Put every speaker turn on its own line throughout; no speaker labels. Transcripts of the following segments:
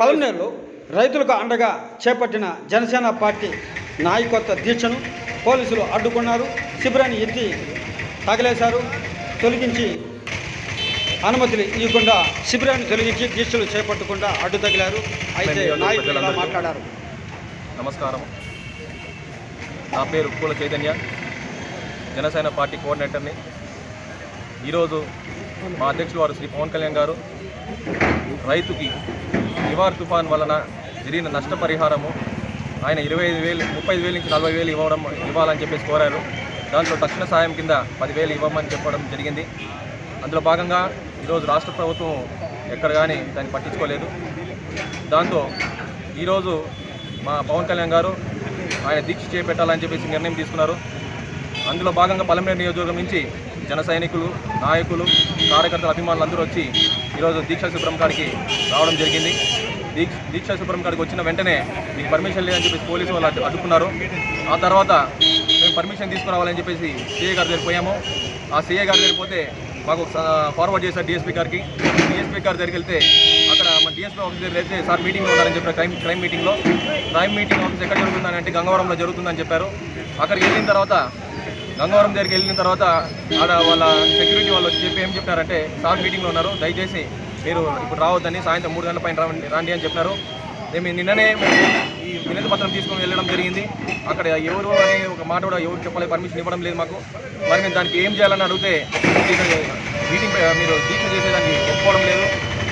పలమనేరులో రైతులకు అండగా చేపట్టిన జనసేన పార్టీ నాయకత్వ దీక్షను పోలీసులు అడ్డుకున్నారు. శిబిరాన్ని ఎత్తి తగిలేశారు. తొలగించి అనుమతులు ఇవ్వకుండా శిబిరాన్ని తొలగించి దీక్షలు చేపట్టకుండా అడ్డు తగిలారు. అయితే నాయకులు ఇలా మాట్లాడారు.
నమస్కారం. నా పేరు పూల చైతన్య. జనసేన పార్టీ కోఆర్డినేటర్ని. ఈరోజు మా అధ్యక్షులు వారు శ్రీ పవన్ కళ్యాణ్ గారు రైతుకి నివార్ తుఫాన్ వలన జరిగిన నష్టపరిహారము ఆయన ఇరవై ఐదు వేలు ముప్పై ఐదు వేలు నుంచి నలభై వేలు ఇవ్వడం ఇవ్వాలని చెప్పేసి కోరారు. దాంట్లో తక్షణ సాయం కింద పదివేలు ఇవ్వమని చెప్పడం జరిగింది. అందులో భాగంగా ఈరోజు రాష్ట్ర ప్రభుత్వం ఎక్కడ కానీ దాన్ని పట్టించుకోలేదు. దాంతో ఈరోజు మా పవన్ కళ్యాణ్ గారు ఆయన దీక్ష చేపట్టాలని చెప్పేసి నిర్ణయం తీసుకున్నారు. అందులో భాగంగా పలమనేరు నియోజకవర్గం నుంచి జన సైనికులు నాయకులు కార్యకర్తల అభిమానులు అందరూ వచ్చి ఈరోజు దీక్షా శుభ్రం కాడికి రావడం జరిగింది. దీక్ష దీక్షా శుభ్రం కాడికి వచ్చిన వెంటనే మీకు పర్మిషన్ లేదని చెప్పేసి పోలీసు వాళ్ళు అడ్డుకున్నారు. ఆ తర్వాత మేము పర్మిషన్ తీసుకురావాలని చెప్పేసి సీఏ గారు వెళ్ళిపోయాము పోయాము. ఆ సీఏ గారు వెళ్ళిపోతే మాకు స- ఫార్వర్డ్ చేశారు డిఎస్పీ గారికి. డిఎస్పీ గారి దగ్గరికి వెళ్తే అక్కడ మన డిఎస్పీ ఆఫీస్ దగ్గర అయితే సార్ మీటింగ్లో ఉన్నారని చెప్పారు క్రైమ్ క్రైమ్ మీటింగ్లో క్రైమ్ మీటింగ్ ఆఫీస్ ఎక్కడ జరుగుతుందని అంటే గంగవరంలో జరుగుతుందని చెప్పారు. అక్కడికి వెళ్ళిన తర్వాత గంగవరం దగ్గరికి వెళ్ళిన తర్వాత ఆడ వాళ్ళ సెక్యూరిటీ వాళ్ళు వచ్చి చెప్పి ఏం చెప్పారంటే సార్ మీటింగ్లో ఉన్నారు దయచేసి మీరు ఇప్పుడు రావద్దని సాయంత్రం మూడు గంటల పైన రావండి రండి అని చెప్పినారు. మేము నిన్ననే ఈ వినతి పత్రం తీసుకొని వెళ్ళడం జరిగింది. అక్కడ ఎవరు అనే ఒక మాట కూడా ఎవరు చెప్పలేదు పర్మిషన్ ఇవ్వడం లేదు మాకు. మరి మేము దానికి ఏం చేయాలని అడిగితే మీటింగ్ మీరు దీక్ష చేసేదానికి ఒప్పుకోవడం లేదు.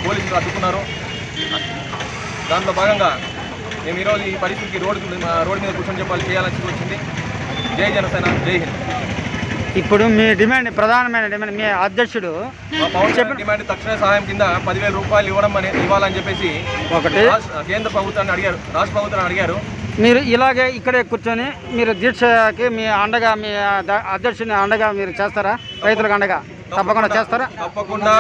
పోలీసులు అడ్డుకున్నారు. దాంట్లో భాగంగా మేము ఈరోజు ఈ పరిస్థితికి రోడ్డు మా రోడ్డు మీద కూర్చొని చెప్పాలి చేయాల్సి వచ్చింది. జై జనసేన జై హింద్.
ఇప్పుడు మీ డిమాండ్ ప్రధానమైన డిమాండ్ మీ అధ్యక్షుడు
డిమాండ్ తక్షణ సహాయం కింద పదివేల రూపాయలు ఇవ్వడం అనే ఇవ్వాలని చెప్పేసి
ఒకటి.
కేంద్ర ప్రభుత్వాన్ని అడిగారు. రాష్ట్ర ప్రభుత్వాన్ని అడిగారు.
మీరు ఇలాగే ఇక్కడే కూర్చొని మీరు దీక్షకి మీ అండగా మీ అధ్యక్షుని అండగా మీరు చేస్తారా? రైతులకు అండగా? తప్పకుండా చేస్తారా?
తప్పకుండా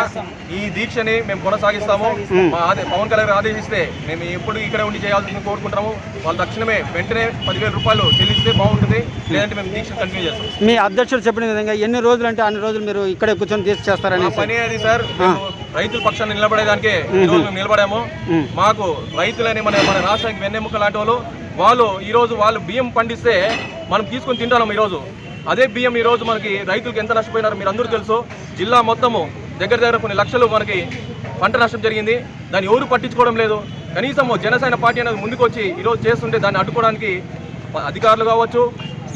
ఈ దీక్షని మేము కొనసాగిస్తాము.
మ్.
పవన్ కళ్యాణ్ ఆదేశిస్తే మేము ఎప్పుడు ఇక్కడే ఉండి చేయాల్సింది కోరుకుంటాము. వాళ్ళు తక్షణమే వెంటనే పదివేల రూపాయలు చెల్లిస్తే బాగుంటుంది. లేదంటే మేము దీక్ష కంటిన్యూ చేస్తాం.
మీ అధ్యక్షుడు చెప్పిన విధంగా ఎన్ని రోజులు అంటే అన్ని రోజులు మీరు ఇక్కడే కూర్చొని దీక్ష చేస్తారని
పని అది సార్ రైతుల పక్షాన్ని నిలబడేదానికే మేము నిలబడాము. మాకు రైతులని మన మన రాష్ట్రానికి వెన్నెముక లాంటి వాళ్ళు వాళ్ళు ఈ రోజు వాళ్ళు బియ్యం పండిస్తే మనం తీసుకొని తింటాం ఈ రోజు అదే బియ్యం ఈ రోజు మనకి రైతులకు ఎంత నష్టపోయినారో మీరు అందరూ తెలుసు. జిల్లా మొత్తము దగ్గర దగ్గర కొన్ని లక్షలు మనకి పంట నష్టం జరిగింది. దాన్ని ఎవరు పట్టించుకోవడం లేదు. కనీసం జనసేన పార్టీ అనేది ముందుకు వచ్చి ఈరోజు చేస్తుంటే దాన్ని అడ్డుకోవడానికి అధికారులు కావచ్చు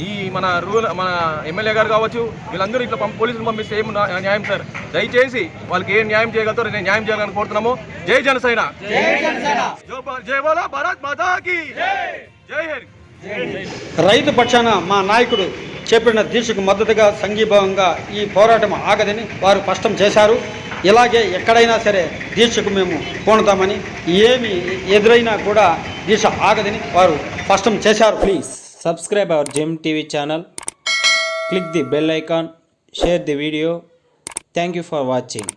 ఈ మన రూల్ మన ఎమ్మెల్యే గారు కావచ్చు వీళ్ళందరూ ఇట్లా పంప పోలీసులు పంపిస్తే ఏం న్యాయం సార్? దయచేసి వాళ్ళకి ఏం న్యాయం చేయగలుగుతారో నేను న్యాయం చేయాలని కోరుతున్నాము. జై జనసేన! జో జై బోలో భారత్ మాతా కీ జై హింద్
రైతు పక్షాన మా నాయకుడు చేపట్టిన దీక్షకు మద్దతుగా సంఘీభావంగా ఈ పోరాటం ఆగదని వారు స్పష్టం చేశారు. ఇలాగే ఎక్కడైనా సరే దీక్షకు మేము పూనుతామని ఏమి ఎదురైనా కూడా దీక్ష ఆగదని వారు స్పష్టం చేశారు.
Please subscribe our Gem TV channel click the bell icon share the video thank you for watching.